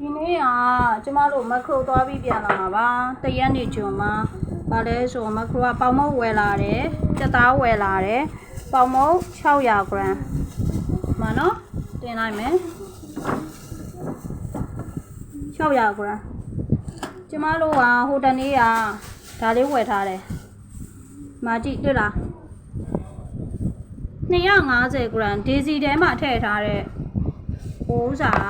ဒီနေ့ကကျမတို့မက်ခရိုသွားပြီးပြန်လာမှာပါတရက်နေဂျွန်မှာဗာလဲဆိုမက်ခရိုကပေါင်မုတ်ဝယ်လာတယ်ကြက်သားဝယ်လာတယ်ပေါင်မုတ်600 gram မနော်တင်လိုက်မယ်600 gram ကျမတို့ကဟိုတနေ့ကဒါလေးဝယ်ထားတယ်မာကြည့်တွေ့လား250 gram ဒေစီထဲမှာထည့်ထားတဲ့ဟိုးစာက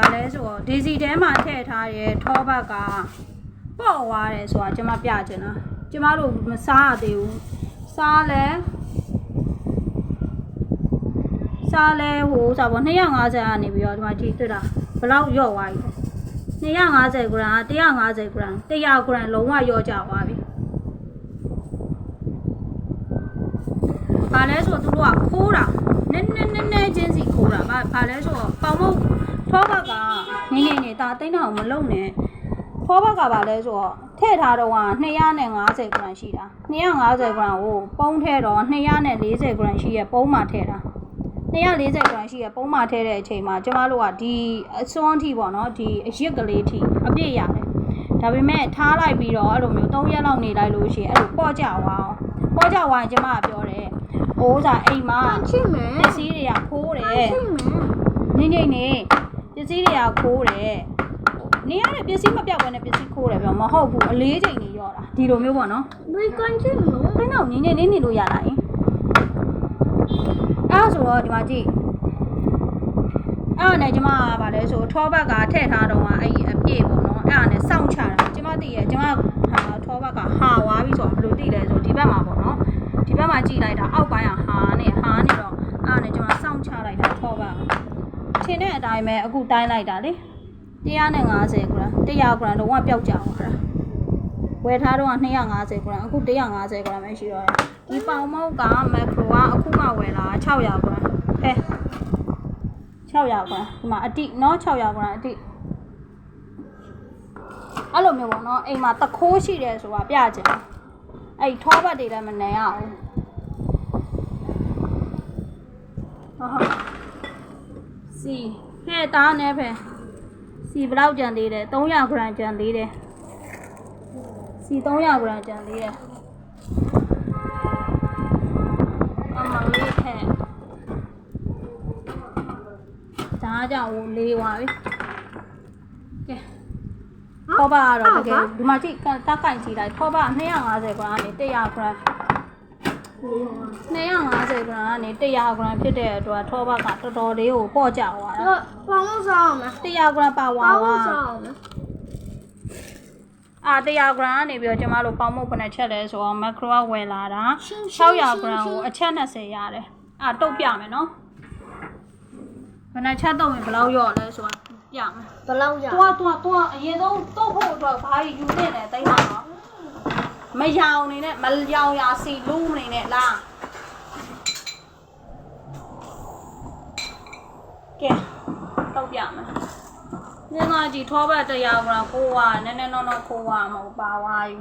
ဘာလဲဆိုတော့ဒေစီထဲမှာထည့်ထားတဲ့ထောဘက်ကပေါ့သွားတယ်ဆိုတာကျွန်မပြချင်တာကျမတို့မစားရသေးဘူးစားလဲစားလဲဟိုစားပေါ့250ကနေပြီးတော့ဒီမှာဒီတွေ့တာဘလောက်ရော့သွားပြီ250 gram 150 gram 100 gram လုံးဝရော့ကျသွားပြီဘာလဲဆိုတော့သူတို့ကခိုးတာနည်းနည်းနည်းနည်းချင်းစီခိုးတာဘာဘာလဲဆိုတော့ပေါင်မုတ် ထောဘက်ကနေနေနေတာတိတ်တော့မလုံနဲ့ထောဘက်ကဘာလဲဆိုတော့ထည့်ထားတော့က250 gram ရှိတာ250 gram ကိုပုံးထဲတော့240 gram ရှိရဲ့ပုံးမှာထည့်တာ240 gram ရှိရဲ့ပုံးမှာထည့်တဲ့အချိန်မှာကျမတို့ကဒီအစွန်းအထိပေါ့နော်ဒီအရစ်ကလေးထိအပြည့်ရတယ်ဒါပေမဲ့ထားလိုက်ပြီးတော့အဲ့လိုမျိုး3ရက်လောက်နေလိုက်လို့ရှိရင်အဲ့လိုပေါ့ကြသွားအောင်ပေါ့ကြသွားရင်ကျမကပြောတယ်ဟိုးစားအိမ်မှာချစ်မယ်ပစ္စည်းတွေကခိုးတယ်ချစ်မယ်နေနေနေပ စ္စည်းတွေကခိုးတယ်နေရတဲ့ပစ္စည်းမပြောက်ဘဲနဲ့ပစ္စည်းခိုးတယ်ပြောမဟုတ်ဘူးအလေးချိန်ကြီးရောတာဒီလိုမျိုးပေါ့နော်ဘယ်ကန်ချစ်မလို့တင်းတော့နေနေနေနေလို့ရလာရင်အဲ့ဒါဆိုတော့ဒီမှာကြည့်အဲ့ဒါနဲ့ကျမကဗာလဲဆိုထောဘက်ကထည့်ထားတော့ကအဲ့ဒီအပြည့်ပေါ့နော်အဲ့ဒါနဲ့စောင့်ချတာကျမသိရကျမဟာထောဘက်ကဟာဝါပြီဆိုတော့ဘယ်လိုသိလဲဆိုဒီဘက်မှာပေါ့နော်ဒီဘက်မှာကြည့်လိုက်တာအောက်ပိုင်းကဟာနဲ့ဟာနေတော့အဲ့ဒါနဲ့ကျမစောင့်ချလိုက်တာထောဘက်က ထင်တဲ့အတိုင်းပဲအခုတိုင်းလိုက်တာလေ150 gram 100 gram လုံးဝပျောက်ကြသွားတာဝယ်ထားတော့250 gram အခု150 gram ပဲရှိတော့တယ်ဒီပေါင်မုတ်ကမက်ခရိုကအခုမှဝယ်လာ600 gram ဟဲ့600 gram ဒီမှာအတိနော်600 gram အတိအဲ့လိုမျိုးပေါ့နော်အိမ်မှာတခိုးရှိတယ်ဆိုတာပြချင်တယ်အဲ့ဒီထောပတ်တွေလည်းမနေရဘူးဟုတ်ဟုတ် စီဟဲ့တားနေပဲစီဘယ်လောက်ကြံသေးတယ်300 gram ကြံသေးတယ်စီ300 gram ကြံသေးတယ်အမလေးဟဲ့ဒါကြောင့်ဟိုလေးသွားပြီကဲခေါ်ပါတော့တကယ်ဒီမှာကြည့်တက်ကင်ကြည့်လိုက်ခေါ်ပါ250 gram ကနေ100 gram 250 gram ကနေ100 gram ဖြစ်တဲ့အတွက်ထောဘကတော်တော်လေးကိုပေါ့ကြသွားတာတော့ပေါင်းစားအောင်မယ်100 gram ပါဝါပေါဝါင်းစားအောင်မယ်အာ100 gram ကနေပြီးတော့ကျမတို့ပေါင်မုတ်ဘယ်နှချက်လဲဆိုတော့ macro ကဝယ်လာတာ600 gram ကိုအချက်20ရတယ်အာတုတ်ပြမယ်နော်ဘယ်နှချက်တော့ရင်ဘယ်လောက်ရော့လဲဆိုတာပြမယ်ဘယ်လောက်ရ။တော့တော့တော့အရင်ဆုံးတုတ်ဖို့အတွက်ဘာကြီးယူနေလဲတိတ်တာနော်။ မရောင်နေနဲ့မရောင်ရာစီလူးနေနဲ့လား။ကဲတောက်ပြမယ်။ညနေကြီးထောဘက်တရားကကိုဝါနည်းနည်းနော်နော်ကိုဝါမဟုတ်ပါဝါယူ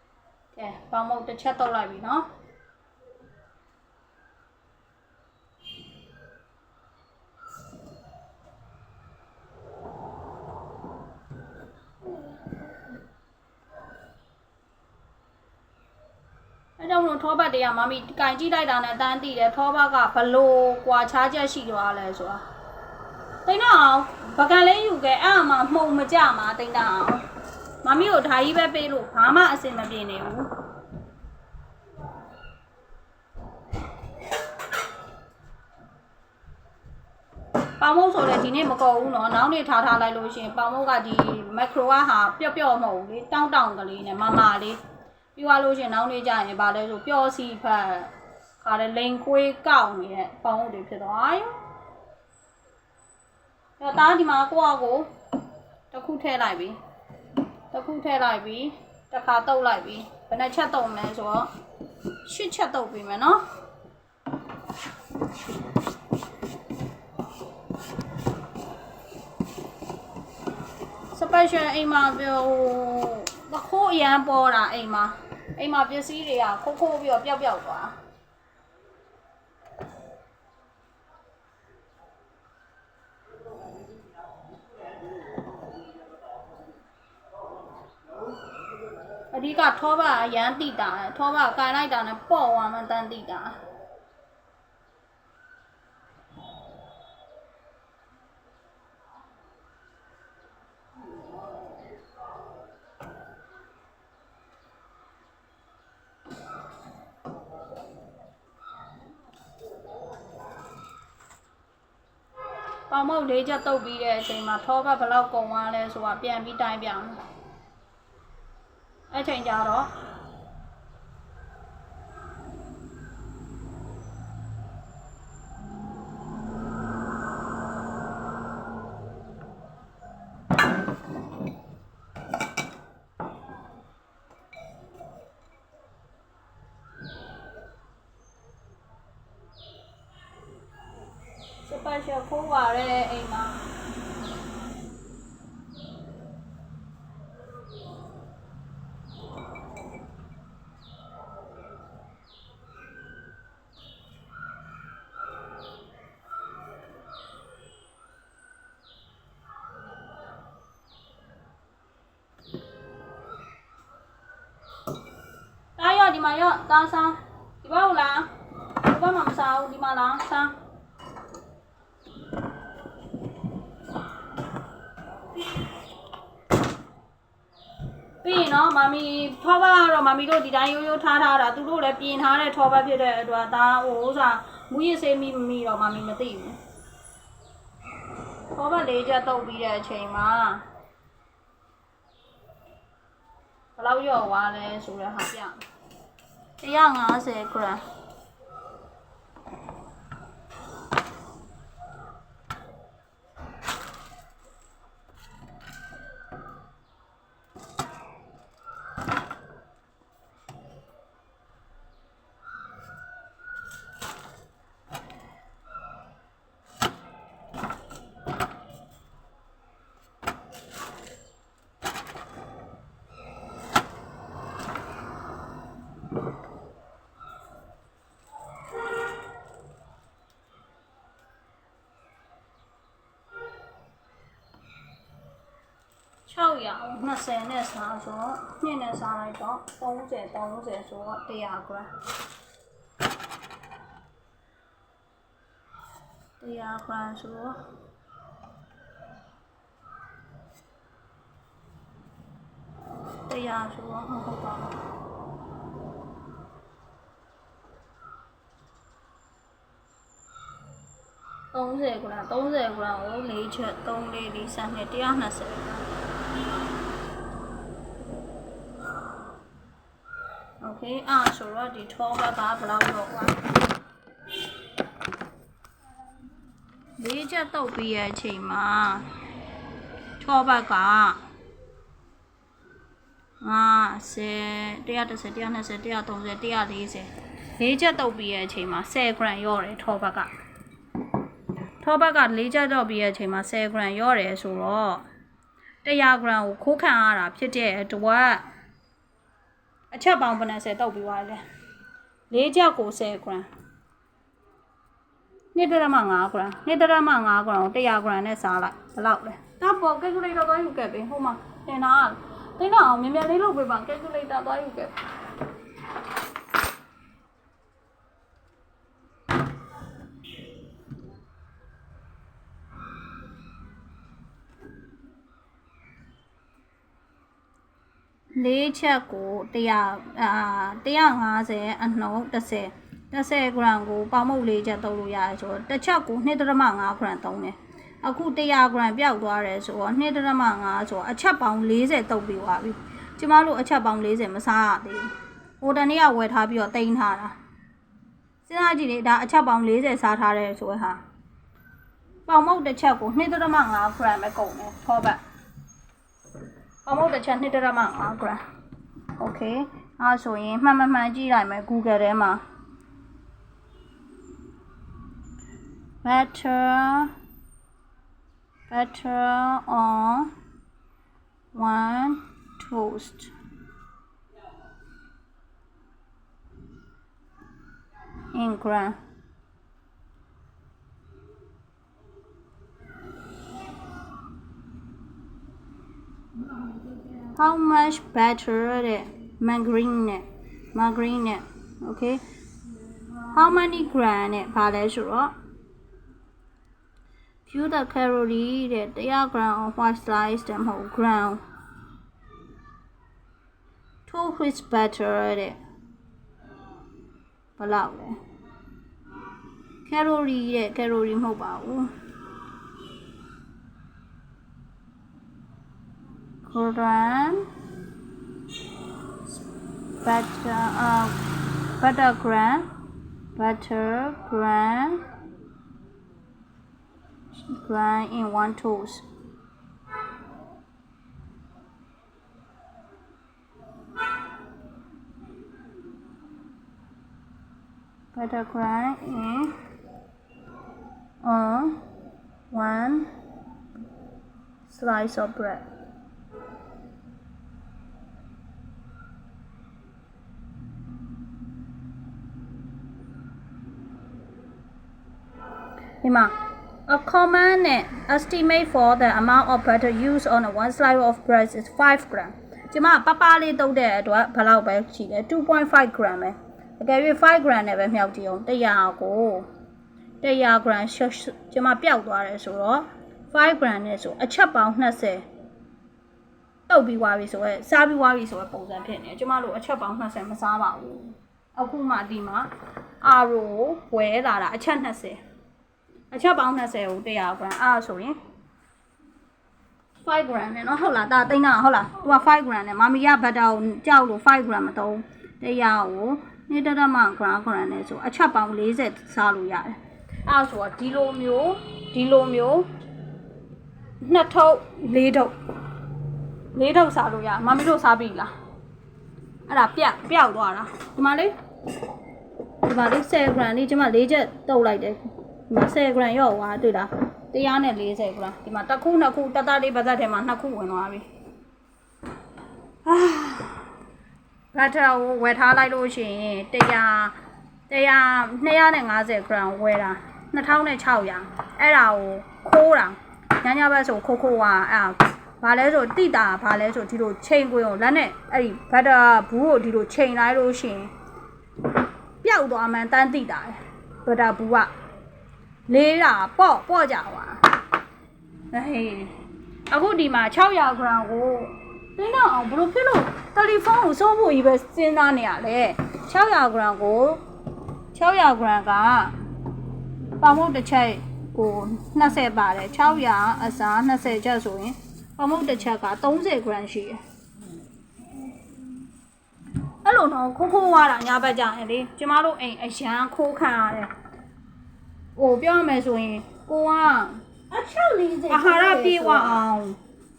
။ကဲပေါင်မုတ်တစ်ချက်တုတ်လိုက်ပြီနော်။ အဲကြောင့်မလို့ ထောဘတ်တွေကမမီကင်ကြည့်လိုက်တာနဲ့တန်းတည်တယ်ထောဘတ်ကဘလို့ကွာခြားချက်ရှိသွားလဲဆိုတာတိတ်တော့အောင်ပကံလေးယူခဲ့အဲ့အမှမှုံမကြမှာတိတ်တော့အောင်မမီကိုဓာကြီးပဲပေးလို့ဘာမှအဆင်မပြေနေဘူးပေါင်မုတ်ဆိုလည်းဒီနေ့မကောဘူးเนาะနောက်နေ့ထားထားလိုက်လို့ရှိရင်ပေါင်မုတ်ကဒီမက်ခရိုကဟာပျော့ပျော့မဟုတ်ဘူးလေတောင်းတောင်းကလေးနဲ့မမလေး ပြီးသွားလို့ရှရင်နောက်နေ့ကျရင်ဗာလဲဆိုပျော့စီဖက်ခါတဲ့လိန်ခွေးကောက်နေတဲ့ပေါင်းဟုတ်တွေဖြစ်သွားရောအဲ့ဒါဒီမှာကိုယ့်အကိုတစ်ခုထည့်လိုက်ပြီတစ်ခုထည့်လိုက်ပြီတစ်ခါတုပ်လိုက်ပြီဘယ်နှချက်တုပ်မလဲဆိုတော့ရှစ်ချက်တုပ်ပြီမယ်နော်စပယ်ရှယ်အိမ်မှာပြော တခိုးအရန်ပေါ်တာအိမ်မှာအိမ်မှာပစ္စည်းတွေကခိုးခိုးပြီးတော့ပျောက်ပျောက်သွားအဓိကထောဘအရန်တိတာထောဘကန်လိုက်တာနဲ့ပေါ့သွားမှတန်းတိတာ ပေါင်မုတ်လေးချက်တုတ်ပြီးတဲ့အချိန်မှာထောပတ်ဘယ်လောက်ကုန်သွားလဲဆိုတာပြန်ပြီးတိုင်းပြအောင်အဲ့ချိန်ကျတော့စပယ်ရှယ်ဖိုးပါတဲ့အိမ်မှာတားရော့ ဒီမှာရော့တားဆန်းဒီဘက်ဟုတ်လားဒီဘက်မှာမစားဘူးဒီမှာလားဆန်းပြီးရင်နော်မမီထောပါကတော့မမီတို့ဒီတိုင်းရိုးရိုးထားထားတာသူတို့လည်းပြင်ထားတဲ့ထောပါဖြစ်တဲ့အတွက်ဒါဟိုဥစားမူရစ်စေးမိမမီတော့မမီမသိဘူးထောပါလေးချက်တုပ်ပြီးတဲ့အချိန်မှာဘယ်လောက်ရော့သွားလဲဆိုတဲ့ဟာပြ 150 gram 620နဲ့စားဆိုတော့2နဲ့စားလိုက်တော့30 30ဆိုတော့100 gram 100 gram ဆိုတော့100ဆိုတော့ဟုတ်ပါဘူး30 gram 30 gram ကို4ချက်3လေး4စံနဲ့120 gram โอเคအဲ့ဆိုတော့ဒီထောဘက်ကဘယ်လောက်တော့ကွာလေးချက်တုတ်ပြီးရဲ့အချိန်မှာထောဘက်က50 130 120 130 140လေးချက်တုတ်ပြီးရဲ့အချိန်မှာ10 gram ရော့တယ်ထောဘက်ကထောဘက်ကလေးချက်တော့ပြီးရဲ့အချိန်မှာ10 gram ရော့တယ်ဆိုတော့ 100 gram ကိုခိုးခံရတာဖြစ်တဲ့အတွက်အချက်ပေါင်းဘယ်နှဆယ်တောက်ပြီးသွားလဲ၄ချက်ကို10 gram 2ဒရမ5 gram 2ဒရမ5 gram ကို100 gram နဲ့စားလိုက်ဘယ်လောက်လဲဒါပေါ် calculator သွားယူခဲ့ပြီဟိုမှာသင်တာသင်တော့အောင်မြန်မြန်လေးလုပ်ပေးပါ calculator သွားယူခဲ့ လေးချက်ကို100အာ150အနှုံး30 30 gram ကိုပေါင်မုတ်လေးချက်သုံးလို့ရတယ်ဆိုတော့တစ်ချက်ကို2.5 gram သုံးတယ်အခု100 gram ပျောက်သွားတယ်ဆိုတော့2.5ဆိုတော့အချက်ပေါင်း40တုပ်ပြီးသွားပြီကျမတို့အချက်ပေါင်း40မစားရသေးဘူးဟိုတနေ့ကဝယ်ထားပြီးတော့တင်ထားတာစဉ်းစားကြည့်လေဒါအချက်ပေါင်း40စားထားတယ်ဆိုတဲ့ဟာပေါင်မုတ်တစ်ချက်ကို2.5 gram ပဲကုန်တယ်ထောပတ် ပမုတ်တစ်ချက်2.5 gram okay အဲဆိုရင်မှန်မှန်မှန်ကြည့်လိုက်မယ် Google ထဲမှာ butter butter on one toast in gram how much better တဲ့ margarine နဲ့ margarine နဲ့ okay how many gram နဲ့ဘာလဲဆိုတော့ view the calorie တဲ့100 gram of white slice တဲ့မဟုတ် gram two which butter တဲ့ဘယ်လောက်လဲ calorie တဲ့ calorie မဟုတ်ပါဘူး gram butter uh, butter gram butter gram gram in one toast butter gram in uh, one slice of bread ဒီမှာ a common နဲ့ estimate for the amount of butter used on a one slice of bread is 5 gram ဒီမှာပပလေးတုပ်တဲ့အတွက်ဘယ်လောက်ပဲရှိလဲ2.5 gram ပဲအကယ်၍5 gram နဲ့ပဲမြောက်ကြည့်အောင်100ကို100 gram ရှက်ဒီမှာပျောက်သွားတယ်ဆိုတော့5 gram နဲ့ဆိုအချက်ပေါင်း20တုပ်ပြီးသွားပြီဆိုတော့စားပြီးသွားပြီဆိုတော့ပုံစံဖြစ်နေတယ်ကျမတို့အချက်ပေါင်း20မစားပါဘူးအခုမှဒီမှာအာရိုဝဲလာတာအချက်20 အချက်ပေါင်း20ကို100 gram အဲ့ဒါဆိုရင်5 gram နဲ့เนาะဟုတ်လားဒါတိတ်နာဟုတ်လားသူက5 gram နဲ့မမီကဘတ်တာကိုကြောက်လို့5 gram မသုံး100ကိုနေ့တရမ gram gram နဲ့ဆိုအချက်ပေါင်း40စားလို့ရတယ်အဲ့ဒါဆိုတော့ဒီလိုမျိုးဒီလိုမျိုးနှစ်ထုပ်လေးထုပ်လေးထုပ်စားလို့ရမမီတို့စားပြီလားအဲ့ဒါပြက်ပျောက်သွားတာဒီမှာလေးဒီမှာလေး10 gram လေးကျမ၄ချက်တုပ်လိုက်တယ် ဒီမှာ10 gram ရော့သွားတွေ့လား140 gram ဒီမှာတစ်ခုနှစ်ခုတတလေးပါဇက်ထဲမှာနှစ်ခုဝင်သွားပြီအာဘတ်တာကိုဝယ်ထားလိုက်လို့ရှိရင်100 100 250 gram ဝယ်တာ2600အဲ့ဒါကိုခိုးတာညညဘက်ဆိုခိုးခိုးွားအဲ့ဒါဘာလဲဆိုတိတာဘာလဲဆိုဒီလိုချိန်ကွင်းကိုလက်နဲ့အဲ့ဒီဘတ်တာဘူးကိုဒီလိုချိန်လိုက်လို့ရှိရင်ပျောက်သွားမှန်းတန်းတိတာဘတ်တာဘူးက လေးတာပေါ့ပေါ့ကြပါဟေးအခုဒီမှာ600 gram ကိုတင်းတော့အောင်ဘယ်လိုဖြစ်လို့တယ်လီဖုန်းကိုစိုးဖို့ကြီးပဲစဉ်းစားနေရလဲ600 gram ကို600 gram ကပေါင်မုတ်တစ်ချက်ကို20ပါတယ်600အစား20ချက်ဆိုရင်ပေါင်မုတ်တစ်ချက်က30 gram ရှိတယ်အဲ့လိုတော့ခိုးခိုးွားတာညဘက်ကြရင်လေကျမတို့အိမ်အရန်ခိုးခံရတယ် ဟိုပြောရမယ်ဆိုရင်ကိုကအချက်40အာဟာရပြေဝအောင်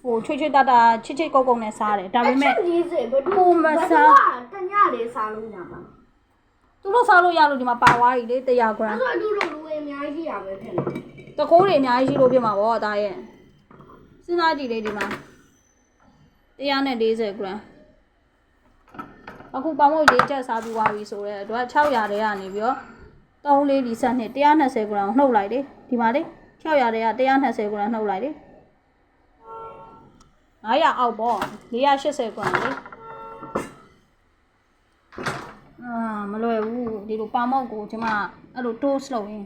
ဟိုချွေချွေတတာချစ်ချစ်ကုတ်ကုတ်နဲ့စားတယ်ဒါပေမဲ့အချက်40ဘယ်ကိုမစားတညလေးစားလို့ရမှာသူတို့စားလို့ရလို့ဒီမှာပါသွားပြီလေ100 gram အဲ့တော့လူလူလူအများကြီးရပဲဖြစ်နေတကိုးတွေအများကြီးရှိလို့ဖြစ်မှာပေါ့ဒါရဲ့စဉ်းစားကြည့်လေဒီမှာ140 gram အခုပေါင်မုတ်လေးချက်စားပြီးသွားပြီဆိုတော့အတွက်600တဲကနေပြီးတော့ 3လေးဒီဆက်နဲ့120 gram နှုတ်လိုက်လေဒီမှာလေ600တဲက120 gram နှုတ်လိုက်လေ900အောက်ပေါ့480 gram လေအာမလွယ်ဘူးဒီလိုပါမောက်ကိုကျွန်မအဲ့လို toast လုပ်ရင်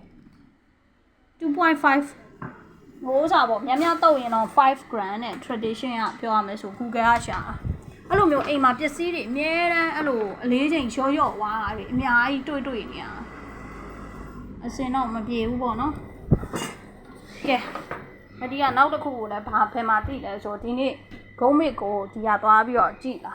2.5ဟိုးစားပေါ့များများတုပ်ရင်တော့5 gram နဲ့ tradition ကပြောရမယ်ဆို Google ကရှာတာအဲ့လိုမျိုးအိမ်မှာပစ္စည်းတွေအများတန်းအဲ့လိုအလေးချိန်ရော့ရော့ဝါးတွေအများကြီးတွေ့တွေ့နေရတာ အစင်တော့မပြေဘူးပေါ့နော်ကဲအဒီကနောက်တစ်ခုကိုလည်းဘာဖယ်မှာတိလဲဆိုဒီနေ့ဂုံးမစ်ကိုဒီကသွားပြီးတော့ကြည်လာ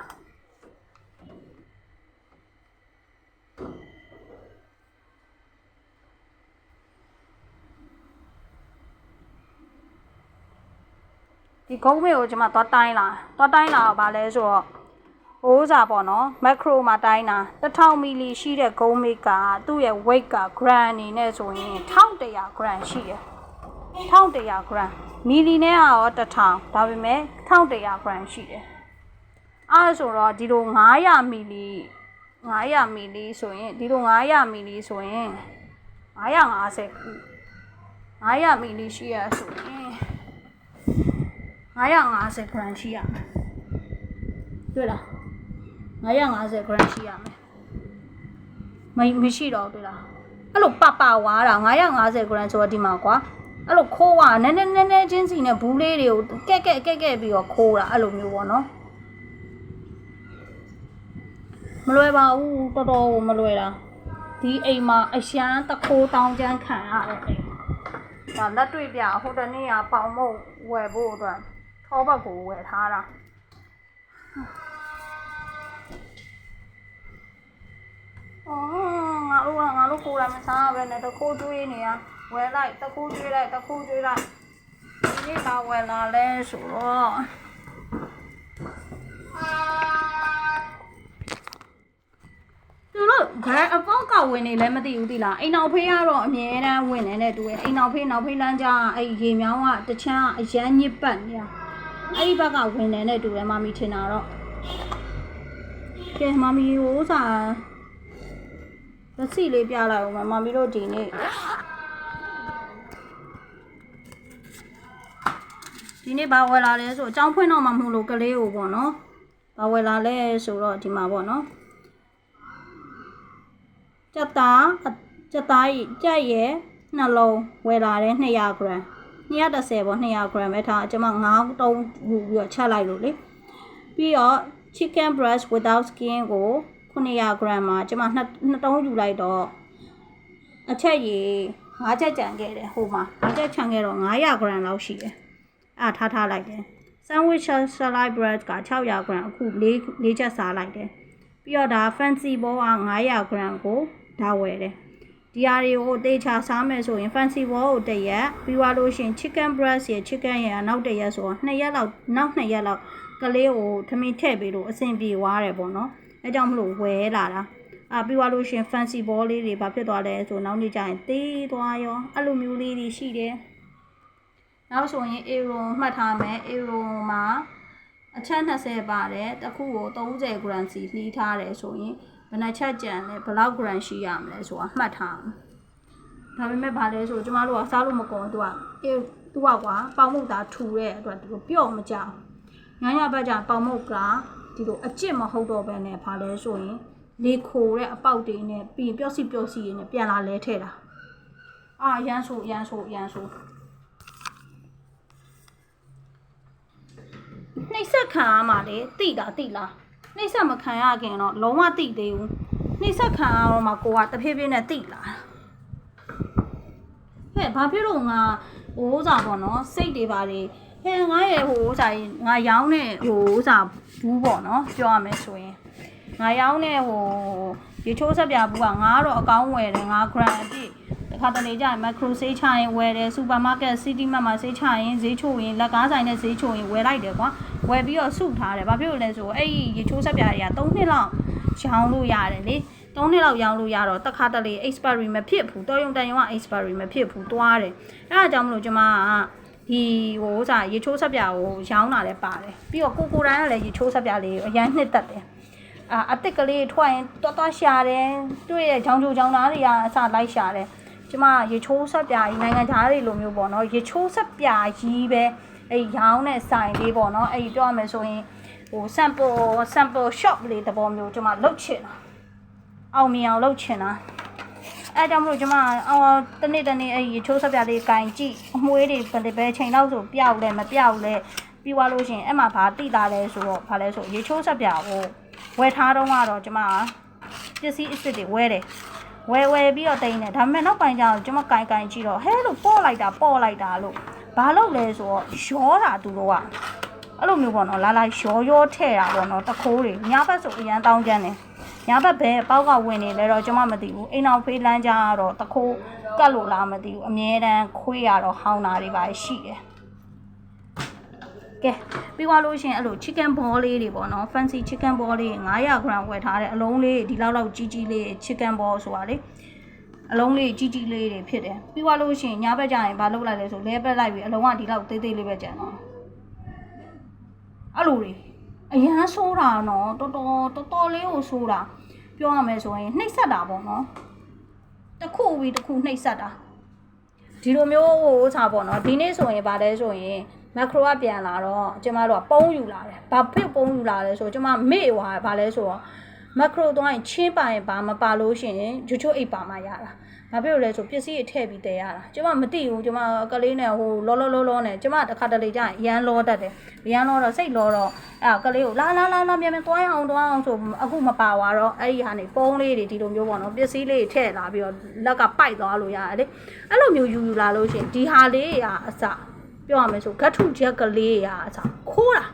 ဒီဂုံးမစ်ကိုကျွန်မသွားတိုင်းလာသွားတိုင်းလာတော့ဗာလဲဆိုတော့ ဟိုးစားပေါ့နော်မက်ခရိုမှာတိုင်းတာ1000မီလီရှိတဲ့ဂုံးမစ်ကသူ့ရဲ့ weight က gram အနေနဲ့ဆိုရင်1100 gram ရှိတယ်1100 gram မီလီနဲ့ကရော1000ဒါပေမဲ့1100 gram ရှိတယ်အဲဒါဆိုတော့ဒီလို900မီလီ900မီလီဆိုရင်ဒီလို900မီလီဆိုရင်950 900မီလီရှိရဆိုရင်950 gram ရှိရမယ်တွေ့လား 950 gram ရှိရမယ်မမရှိတော့ဘူးလားအဲ့လိုပပဝါတာ950 gram ဆိုတော့ဒီမှာကွာအဲ့လိုခိုးွားနည်းနည်းနည်းနည်းချင်းစီနဲ့ဘူးလေးတွေကိုကက်ကက်ကက်ကက်ပြီးတော့ခိုးတာအဲ့လိုမျိုးပေါ့နော်မလွယ်ပါဘူးတော်တော်ကိုမလွယ်တာဒီအိမ်မှာအရှမ်းတခိုးတောင်းချမ်းခံရတဲ့အိမ်ဒါလက်တွေ့ပြဟိုတနေ့ကပေါင်မုတ်ဝယ်ဖို့အတွက်ထောဘက်ကိုဝယ်ထားတာ อ๋อငါတို့ ကငါတို့ကိုယ်တိုင်မစားပဲနဲ့တခိုးကျွေးနေရဝယ်လိုက်တခိုးကျွေးလိုက်တခိုးကျွေးလိုက်ဒီနေ့လာဝယ်လာလဲဆိုတော့သူတို့ဘယ်အပေါက်ကဝင်နေလဲမသိဘူးတိလားအိမ်နောက်ဖေးကတော့အမြဲတမ်းဝင်နေတဲ့တူရဲ့အိမ်နောက်ဖေးနောက်ဖေးလမ်းကြားအဲ့ရေမြောင်းကတချမ်းအရန်ညစ်ပတ်နေတာအဲ့ဒီဘက်ကဝင်နေတဲ့တူရဲ့မမီထင်တာတော့ကဲမမီဟိုဥစား လက်စီလေးပြလိုက်ဦးမယ်မမီတို့ဒီနေ့ဒီနေ့ဘာဝယ်လာလဲဆိုအကြောင်းဖွင့်တော့မှမဟုတ်လို့ကလေးကိုပေါ့နော်ဘာဝယ်လာလဲဆိုတော့ဒီမှာပေါ့နော်ကြက်သားကြက်သားကြက်ရဲ့နှလုံးဝယ်လာတယ်200 gram 230ပေါ့200 gram ပဲထားကျွန်မ9တုံးယူပြီးတော့ချက်လိုက်လို့လေပြီးတော့ chicken breast without skin ကို 900 gram မှာကျွန်မ2တုံးယူလိုက်တော့အချက်ရည်5ချက်ကြံခဲ့တယ်ဟိုမှာ5ချက်ချန်ခဲ့တော့900 gram လောက်ရှိတယ်အဲ့ထားထားလိုက်တယ် sandwich salad bread က600 gram အခု4 4ချက်စားလိုက်တယ်ပြီးတော့ဒါ fancy ball က900 gram ကိုဒါဝယ်တယ်ဒီဟာတွေကိုတေချာစားမယ်ဆိုရင် fancy ball ကိုတစ်ရက်ပြီးသွားလို့ရှိရင် chicken breast ရ chicken ရနောက်တစ်ရက်ဆိုတော့2ရက်လောက်နောက်2ရက်လောက်ကလေးကိုထမင်းထည့်ပြီးလို့အဆင်ပြေသွားတယ်ပေါ့နော် အဲကြောင့်မလို့ဝယ်လာတာအာပြီးသွားလို့ရှိရင် fancy ball လေးတွေဘာဖြစ်သွားလဲဆိုနောက်နေ့ကျရင်တေးသွားရောအဲ့လိုမျိုးလေးတွေရှိတယ်နောက်ဆိုရင် euro မှတ်ထားမယ် euro မှာအချက်20ပါတယ်တစ်ခုကို30 gram စီလှီးထားတယ်ဆိုရင်ဘယ်နှချက်ကြံလဲဘယ်လောက် gram ရှိရမလဲဆိုတာမှတ်ထားမယ်ဒါပေမဲ့ဗာလဲဆိုကျမတို့ကစားလို့မကုန်သူကအေးသူကကွာပေါင်မုတ်သားထူတဲ့အတွက်သူတို့ပြော့မကြဘူးညညဘက်ကျပေါင်မုတ်က ဒီလိုအကျစ်မဟုတ်တော့ဘဲနဲ့ဗာလဲဆိုရင်လေခိုတဲ့အပေါက်တွေနဲ့ပြီးရင်ပျော့စီပျော့စီတွေနဲ့ပြန်လာလဲထဲတာအာရမ်းဆိုရမ်းဆိုရမ်းဆိုနှိပ်စက်ခံရမှလေတိတာတိလားနှိပ်စက်မခံရခင်တော့လုံးဝတိသေးဘူးနှိပ်စက်ခံရတော့မှကိုကတဖြည်းဖြည်းနဲ့တိလာဟဲ့ဘာဖြစ်လို့ငါဟိုးစားပေါ့နော်စိတ်တွေပါလေ ဟဲ့ငါရဲ့ဟိုးစားငါရောင်းတဲ့ဟိုးစားဘူးပေါ့နော်ပြောရမယ်ဆိုရင်ငါရောင်းတဲ့ဟိုရေချိုးဆက်ပြဘူးကငါကတော့အကောင်းဝယ်တယ်ငါ grand အပြည့်တခါတလေကျရင် macro ဆေးချရင်ဝယ်တယ် supermarket city mart မှာဆေးချရင်ဈေးချိုရင်လက်ကားဆိုင်နဲ့ဈေးချိုရင်ဝယ်လိုက်တယ်ကွာဝယ်ပြီးတော့စုထားတယ်ဘာဖြစ်လို့လဲဆိုအဲ့ဒီရေချိုးဆက်ပြတွေက3နှစ်လောက်ရောင်းလို့ရတယ်လေ3နှစ်လောက်ရောင်းလို့ရတော့တခါတလေ expiry မဖြစ်ဘူးတော်ရုံတန်ရုံက expiry မဖြစ်ဘူးတွားတယ်အဲ့ဒါကြောင့်မလို့ကျွန်မက ဒီဟိုဥစားရေချိုးဆက်ပြကိုရောင်းတာလည်းပါတယ်ပြီးတော့ကိုကိုတန်းကလည်းရေချိုးဆက်ပြလေးကိုအရန်နှစ်သက်တယ်အာအစ်စ်ကလေးထွက်ရင်တော်တော်ရှာတယ်တွေ့ရချောင်းချိုချောင်းသားတွေကအစလိုက်ရှာတယ်ကျမရေချိုးဆက်ပြကြီးနိုင်ငံသားတွေလိုမျိုးပေါ့နော်ရေချိုးဆက်ပြကြီးပဲအဲ့ရောင်းတဲ့ဆိုင်လေးပေါ့နော်အဲ့ပြောရမယ်ဆိုရင်ဟို sample sample shop လေးတဘောမျိုးကျမလုတ်ချင်တာအောင်မြင်အောင်လုတ်ချင်တာ အဲကြောင့်မလို့ကျမအော်တနေ့တနေ့အဲ့ရေချိုးဆက်ပြလေးကင်ကြည့်အမွှေးတွေဘယ်ဘယ်ချိန်လောက်ဆိုပျောက်လဲမပျောက်လဲပြီးသွားလို့ရှိရင်အဲ့မှာဘာတိတာလဲဆိုတော့ဘာလဲဆိုရေချိုးဆက်ပြကိုဝယ်ထားတော့ကတော့ကျမပစ္စည်းအစ်စ်တွေဝယ်တယ်ဝယ်ဝယ်ပြီးတော့တိန်တယ်ဒါပေမဲ့နောက်ပိုင်းကျတော့ကျမကင်ကင်ကြည့်တော့ဟဲလို့ပေါ့လိုက်တာပေါ့လိုက်တာလို့ဘာလို့လဲဆိုတော့ရောတာသူတို့ကအဲ့လိုမျိုးပေါ့နော်လာလာရောရောထဲ့တာပေါ့နော်တခိုးတွေညဘက်ဆိုအရန်တောင်းကျန်းတယ် ညဘက်ပဲပေါက်ကဝင်နေလဲတော့ကျမမသိဘူးအိမ်အောင်ဖေးလန်းကြတော့တခိုးကတ်လို့လားမသိဘူးအမြဲတမ်းခွေးရတော့ဟောင်းတာတွေပါရှိတယ်ကဲပြီးသွားလို့ရှိရင်အဲ့လို chicken ball လေးတွေပေါ့နော် fancy chicken ball လေး900 gram ဝယ်ထားတယ်အလုံးလေးဒီလောက်လောက်ကြီးကြီးလေး chicken ball ဆိုတာလေအလုံးလေးကြီးကြီးလေးတွေဖြစ်တယ်ပြီးသွားလို့ရှိရင်ညဘက်ကျရင်ဘာလုပ်လိုက်လဲဆိုလဲပက်လိုက်ပြီးအလုံးကဒီလောက်သေးသေးလေးပဲကျန်တော့အဲ့လိုတွေ အရန်ဆိုးတာနော်တော်တော်တော်တော်လေးကိုဆိုးတာပြောရမယ်ဆိုရင်နှိပ်စက်တာပေါ့နော်တစ်ခုပြီးတစ်ခုနှိပ်စက်တာဒီလိုမျိုးဟိုစားပေါ့နော်ဒီနေ့ဆိုရင်ဗာလဲဆိုရင်မက်ခရိုကပြန်လာတော့ကျမတို့ကပုံးယူလာတယ်ဘာဖြစ်ပုံးယူလာလဲဆိုတော့ကျမမေ့သွားတယ်ဘာလဲဆိုတော့မက်ခရိုသွားရင်ချင်းပါရင်ဘာမပါလို့ရှိရင်ချိုချိုအိတ်ပါမှရတာ ဘာဖြစ်လို့လဲဆိုပစ္စည်းတွေထည့်ပြီးတည်ရတာကျမမသိဘူးကျမကလေးနဲ့ဟိုလောလောလောလောနဲ့ကျမတစ်ခါတလေကျရင်ရမ်းလောတတ်တယ်ရမ်းလောတော့စိတ်လောတော့အဲ့ကလေးကိုလာလာလာလာမြန်မြန်တွိုင်းအောင်တွိုင်းအောင်ဆိုအခုမပါသွားတော့အဲ့ဒီဟာနေပုံးလေးတွေဒီလိုမျိုးပေါ့နော်ပစ္စည်းလေးတွေထည့်လာပြီးတော့လက်ကပိုက်သွားလို့ရတယ်လေအဲ့လိုမျိုးယူယူလာလို့ရှိရင်ဒီဟာလေးရာအစပြောရမယ်ဆိုဂတ်ထုချက်ကလေးရာအစားခိုးတာ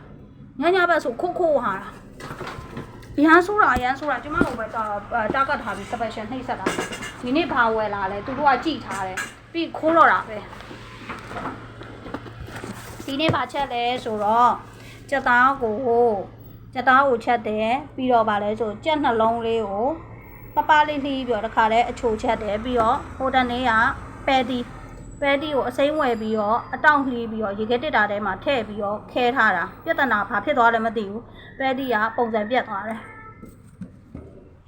ညညဘက်ဆိုခိုးခိုးဟာတာ ရန်ဆိုးတာရန်ဆိုးတာကျမတို့ပဲတာတာကတ်ထားပြီး special နှိပ်ဆက်တာဒီနေ့ဘာဝယ်လာလဲသူတို့ကကြည်ထားတယ်ပြီးခိုးတော့တာပဲဒီနေ့ဘာချက်လဲဆိုတော့ကြက်သားကိုကြက်သားကိုချက်တယ်ပြီးတော့ဗာလဲဆိုကြက်နှလုံးလေးကိုပပလေးလှီးပြီးတော့တခါလဲအချိုချက်တယ်ပြီးတော့ဟိုတနေ့ကပဲတီ ပဲတီကိုအစိမ့်ဝယ်ပြီးတော့အတောင့်လှီးပြီးတော့ရေခဲတစ်တာထဲမှာထည့်ပြီးတော့ခဲထားတာပြဿနာဘာဖြစ်သွားလဲမသိဘူးပဲတီကပုံစံပြတ်သွားတယ်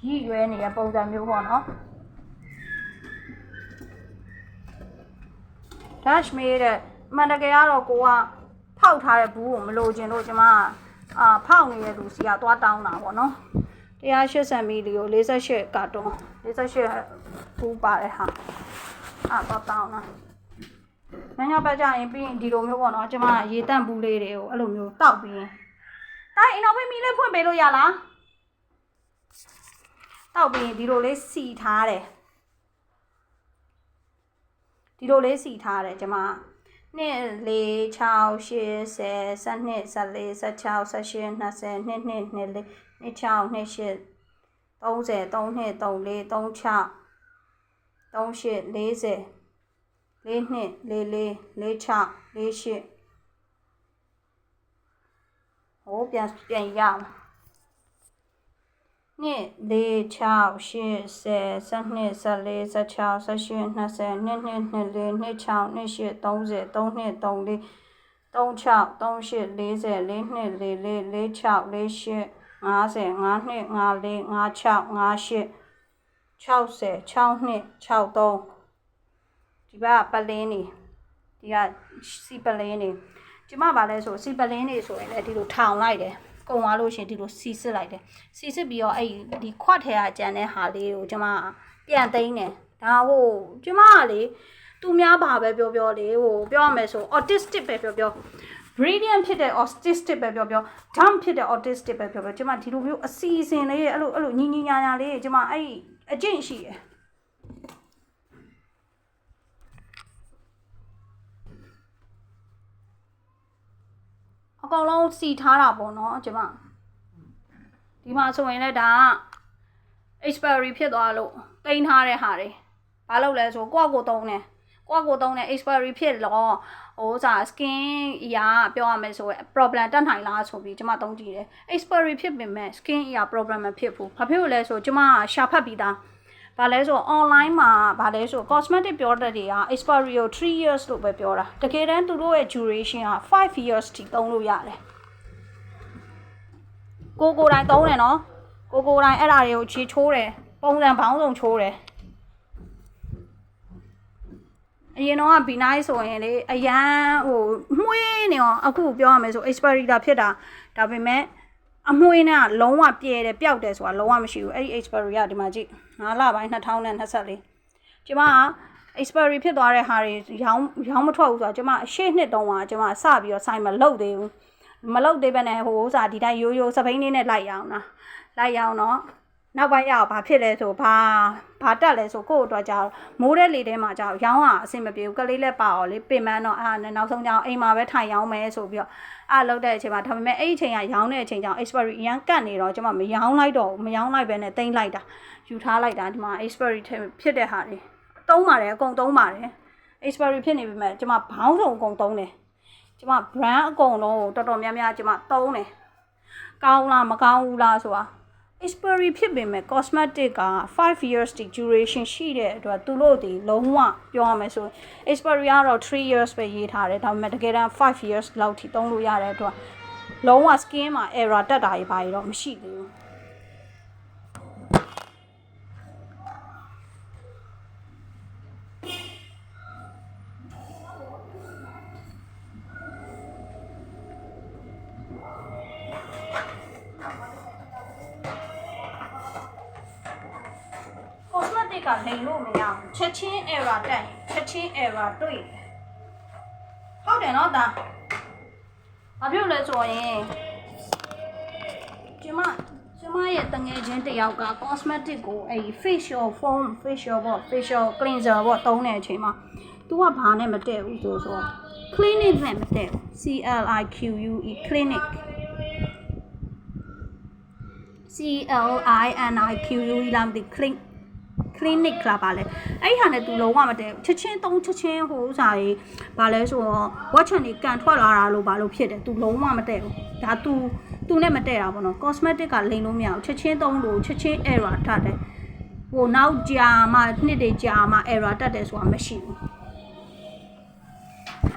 ရည်ရွယ်နေတဲ့ပုံစံမျိုးပေါ့နော် dash မေးတဲ့အမှန်တကယ်ကတော့ကိုကဖောက်ထားတဲ့ဘူးကိုမလိုချင်လို့ကျမကအာဖောက်နေတဲ့လူစီကသွားတောင်းတာပေါ့နော်180မီလီကို48ကာတွန်း48ဘူးပါတဲ့ဟာအာသွားတောင်းတာ ညညပတ်ကြရင်ပြီးရင်ဒီလိုမျိုးပေါ့နော်ကျမကရေတန့်ဘူးလေးတွေကိုအဲ့လိုမျိုးတောက်ပြီးရင်တိုင်းအိမ်တော်ဖေးမီလေးဖွင့်ပေးလို့ရလားတောက်ပြီးရင်ဒီလိုလေးစီထားတယ်ဒီလိုလေးစီထားတယ်ကျမ2 4 6 8 10 12 14 16 18 20 22 24 26 28 30 32 34 36 38 40 42 44 46 48ဟိုပြန်ပြန်ရအောင်နှစ်၄6 8 10 12 14 16 18 20 22 24 26 28 30 32 34 36 38 40 42 44 46 48 50 52 54 56 58 60 62 63 ဒီဘကပလင်းနေဒီကစီပလင်းနေကျမဗာလဲဆိုစီပလင်းနေဆိုရင်လည်းဒီလိုထောင်လိုက်တယ်ကုံသွားလို့ရှရင်ဒီလိုစီစစ်လိုက်တယ်စီစစ်ပြီးတော့အဲ့ဒီခွက်ထဲကကြံတဲ့ဟာလေးကိုကျမပြန်သိမ်းတယ်ဒါဟိုကျမကလေသူများဘာပဲပြောပြောလေဟိုပြောရမယ်ဆို autistic ပဲပြောပြော brilliant ဖြစ်တဲ့ autistic ပဲပြောပြော dumb ဖြစ်တဲ့ autistic ပဲပြောပြောကျမဒီလိုမျိုးအစီအစဉ်လေးအဲ့လိုအဲ့လိုညီညီညာညာလေးကျမအဲ့အကျင့်ရှိတယ် ကောင်လုံးစီထားတာပေါ့နော်ကျမဒီမှာဆိုရင်လည်းဒါက expiry ဖြစ်သွားလို့တင်ထားတဲ့ဟာတွေဘာလို့လဲဆိုကိုယ့်ကိုယ်သုံးတယ်ကိုယ့်ကိုယ်သုံးတယ် expiry ဖြစ်တော့ဟိုစာ skin အရာပြောရမယ်ဆိုရင် problem တက်နိုင်လားဆိုပြီးကျမသုံးကြည့်တယ် expiry ဖြစ်ပေမဲ့ skin အရာ problem မဖြစ်ဘူးဘာဖြစ်လို့လဲဆိုကျမရှာဖတ်ပြီးသား ဘာလဲဆို online မှာဘာလဲဆို cosmetic product တွေက expiry ကို3 years လို့ပဲပြောတာတကယ်တမ်းသူတို့ရဲ့ duration က5 years ထိသုံးလို့ရတယ်ကိုကိုယ်တိုင်သုံးတယ်နော်ကိုကိုယ်တိုင်အဲ့ဒါတွေကိုခြေချိုးတယ်ပုံစံဘောင်းစုံချိုးတယ်အရင်တော့က B9 ဆိုရင်လေအရန်ဟိုမှွေးနေအောင်အခုပြောရမယ်ဆို expiry တာဖြစ်တာဒါပေမဲ့ အမွှေးနဲ့ကလုံးဝပြဲတယ်ပျောက်တယ်ဆိုတာလုံးဝမရှိဘူးအဲ့ဒီ expiry ကဒီမှာကြည့်9လပိုင်း2024ကျမက expiry ဖြစ်သွားတဲ့ဟာတွေရောင်းရောင်းမထွက်ဘူးဆိုတာကျမအရှိနှစ်တုန်းကကျမစပြီးတော့ဆိုင်မလုပ်သေးဘူးမလုပ်သေးဘဲနဲ့ဟိုဥစားဒီတိုင်းရိုးရိုးစပိန်လေးနဲ့လိုက်ရအောင်လားလိုက်ရအောင်တော့ နောက်ပိုင်းရအောင်ဘာဖြစ်လဲဆိုဘာဘာတက်လဲဆိုကိုယ့်အတွက်ကြောင့်မိုးတဲ့လေထဲမှာကြောင့်ရောင်းอ่ะအဆင်မပြေဘူးကလေးလက်ပါအောင်လေပင်မန်းတော့အာနောက်ဆုံးကြောင့်အိမ်မှာပဲထိုင်ရောင်းမယ်ဆိုပြီးတော့အားလောက်တဲ့အချိန်မှာဒါပေမဲ့အဲ့ဒီအချိန်ကရောင်းတဲ့အချိန်ကြောင့် expiry အရန်ကတ်နေတော့ကျွန်မမရောင်းလိုက်တော့မရောင်းလိုက်ပဲနဲ့တင်လိုက်တာယူထားလိုက်တာဒီမှာ expiry ဖြစ်တဲ့ဟာတွေသုံးပါတယ်အကုန်သုံးပါတယ် expiry ဖြစ်နေပြီမဲ့ကျွန်မဘောင်းစုံအကုန်သုံးတယ်ကျွန်မ brand အကုန်လုံးကိုတော်တော်များများကျွန်မသုံးတယ်ကောင်းလားမကောင်းဘူးလားဆိုတာ expiry ဖြစ်ပေမဲ့ cosmetic က5 years တိ duration ရှိတဲ့အတွက်သူတို့ဒီလုံးဝပြောရမယ်ဆိုရင် expiry ကတော့3 years ပဲရေးထားတယ်ဒါပေမဲ့တကယ်တမ်း5 years လောက်ထိသုံးလို့ရတဲ့အတွက်လုံးဝ skin မှာ error တက်တာတွေဘာတွေတော့မရှိသေးဘူး ကလိမ်လို့မရဘူးချက်ချင်း error တက်ရင်ချက်ချင်း error တွေ့တယ်ဟုတ်တယ်နော်ဒါဘာဖြစ်လို့လဲဆိုရင်ကျမကျမရဲ့တငယ်ချင်းတစ်ယောက်က cosmetic ကိုအဲ့ဒီ facial foam facial ပေါ့ facial cleanser ပေါ့တုံးတဲ့အချိန်မှာ तू ကဘာနဲ့မတည့်ဘူးဆိုဆို clinic နဲ့မတည့်ဘူး C L I Q U E clinic C L I N I Q U E လာမသိ clinic clinic ကပါလဲအဲ့ဟာနဲ့သူလုံးဝမတည့်ချက်ချင်းသုံးချက်ချင်းဟိုဥစားကြီးဘာလဲဆိုတော့ watch နဲ့ကန်ထွက်လာတာလို့ဘာလို့ဖြစ်တယ်သူလုံးဝမတည့်ဘူးဒါသူသူနဲ့မတည့်တာပေါ့နော် cosmetic ကလိမ်လို့မရဘူးချက်ချင်းသုံးလို့ချက်ချင်း error ထတယ်ဟိုနောက်ကြာမှနှစ်တွေကြာမှ error တက်တယ်ဆိုတာမရှိဘူး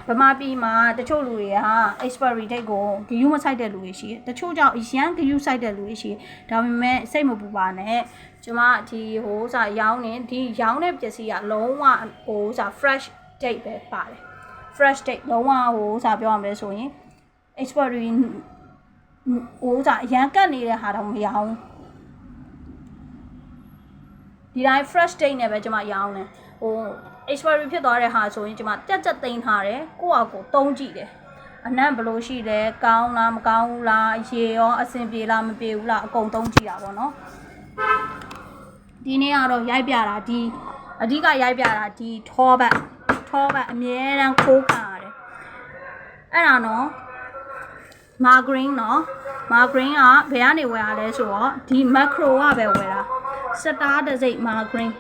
ဗမာပြည်မှာတချို့လူတွေက expiry date ကိုဂယူးမဆိုင်တဲ့လူတွေရှိတယ်တချို့ကြောင့်ရန်ဂယူးဆိုင်တဲ့လူတွေရှိတယ်ဒါပေမဲ့စိတ်မပူပါနဲ့ကျမဒီဟိုစာရောင်းနေဒီရောင်းတဲ့ပစ္စည်းကလုံးဝဟိုစာ fresh date ပဲပါတယ် fresh date လုံးဝဟိုစာပြောရမယ်ဆိုရင် expiry ဟိုစာအရန်ကတ်နေတဲ့ဟာတော့မရောင်းဒီတိုင်း fresh date နဲ့ပဲကျွန်မရောင်းတယ်ဟို expiry ဖြစ်သွားတဲ့ဟာဆိုရင်ဒီမှာတက်တက်သိမ်းထားတယ်ကိုယ့်အကူသုံးကြည့်တယ်အနံ့ဘလို့ရှိတယ်ကောင်းလားမကောင်းဘူးလားရေရောအဆင်ပြေလားမပြေဘူးလားအကုန်သုံးကြည့်တာပေါ့နော်ဒီနေ့ကတော့ရိုက်ပြတာဒီအဓိကရိုက်ပြတာဒီထောဘတ်ထောဘတ်အများတန်းခိုးခံရတယ်အဲ့ဒါနော်မာဂရင်းနော်မာဂရင်းကဘယ်ကနေဝယ်ရလဲဆိုတော့ဒီမက်ခရိုကပဲဝယ်တာစတားတစ်စိတ်မာဂရင်း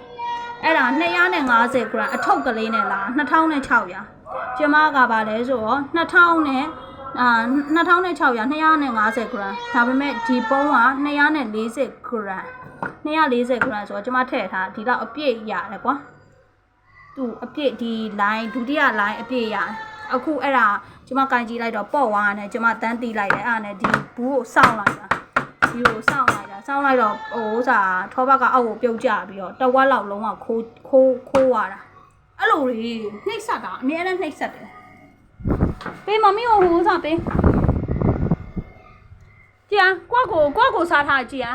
အဲ့ဒါ250 gram အထုပ်ကလေးနဲ့လား2600ကျမကပါလဲဆိုတော့2000နဲ့အာ2600 250 gram ဒါပေမဲ့ဒီပုံးက240 gram 240 gram ဆိုတော့ကျမထည့်ထားဒီတော့အပြည့်ရတယ်ကွာသူအပြည့်ဒီ line ဒုတိယ line အပြည့်ရတယ်အခုအဲ့ဒါကျမကင်ကြည့်လိုက်တော့ပေါ့သွားတယ်ကျမတန်းတီးလိုက်တယ်အဲ့ဒါနဲ့ဒီဘူးကိုစောင့်လိုက်တာဒီကိုစောင့်လိုက်တာ စောင်းလိုက်တော့ဟိုဥစားထောဘကအောက်ကိုပြုတ်ကျပြီးတော့တဝက်လောက်လုံးဝခိုးခိုးခိုးသွားတာအဲ့လိုလေနှိပ်ဆက်တာအများနဲ့နှိပ်ဆက်တယ်ပေးမမီဟိုဟိုဥစားပေးကြည်ကွက်ကိုကွက်ကိုစားထားကြည်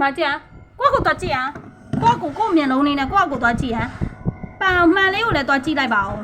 မကြည်ကွက်ကိုတော့ကြည်ကွက်ကိုကို့မျက်လုံးလေးနဲ့ကွက်ကိုတော့ကြည်ပန်မှန်လေးကိုလည်းတော့ကြည့်လိုက်ပါဦး